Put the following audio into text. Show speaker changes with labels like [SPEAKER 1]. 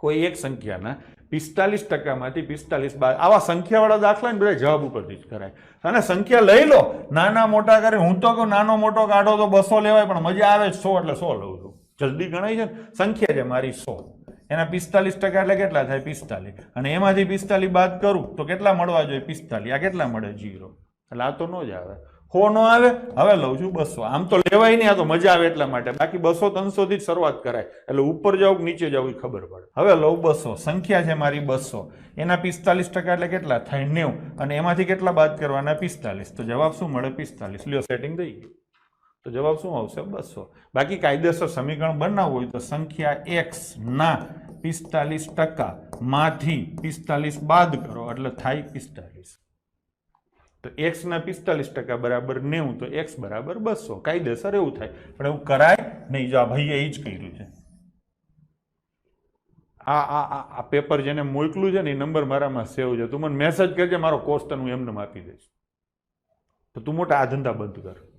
[SPEAKER 1] કોઈ એક સંખ્યાના પિસ્તાલીસ ટકામાંથી પિસ્તાલીસ બાદ આવા સંખ્યાવાળા દાખલા ને બધા જવાબ ઉપરથી જ કરાય. અને સંખ્યા લઈ લો. નાના મોટા કરે. હું તો કહું, નાનો મોટો કાઢો તો બસો લેવાય, પણ મજા આવે સો એટલે સો લઉં છું. જલ્દી ગણાય છે સંખ્યા છે મારી સો. એના પિસ્તાલીસ ટકા એટલે કેટલા થાય? પિસ્તાલીસ. અને એમાંથી પિસ્તાલીસ બાદ કરું તો કેટલા મળવા જોઈએ? પિસ્તાલીસ. આ કેટલા મળે? જીરો એટલે આ તો ન જ આવે. હો નો આવે? હવે લઉં છું બસો. આમ તો લેવાય નહીં, આ તો મજા આવે એટલા માટે. બાકી બસો ત્રણસોથી જ શરૂઆત કરાય. એટલે ઉપર કે નીચે જાઉં એ ખબર પડે. હવે લઉં બસો. સંખ્યા છે મારી બસો. એના પિસ્તાલીસ ટકા એટલે કેટલા? થાય નેવું. અને એમાંથી કેટલા બાદ કરવાના? પિસ્તાલીસ. તો જવાબ શું મળે? પિસ્તાલીસ. લ્યો સેટિંગ થઈ ગયું. તો જવાબ શું આવશે? બસો. બાકી કાયદેસર સમીકરણ બનાવવું હોય તો સંખ્યા એક્સ ના પિસ્તાલીસ ટકા માંથી પિસ્તાલીસ બાદ કરો. એટલે થાય પિસ્તાલીસ. તો એક્સના પિસ્તાલીસ ટકા બરાબર નેવું, તો એક્સ બરાબર બસો. કાયદેસર એવું થાય. પણ એવું કરાય નહીં. જો આ ભાઈએ એ જ કર્યું છે. આ આ આ પેપર જેને મોકલું છે ને, એ નંબર મારામાં સેવ છે. તું મને મેસેજ કરજે, મારો કોર્સ તને હું એમને આપી દઈશ. તો તું મોટા આ ધંધા બંધ કર.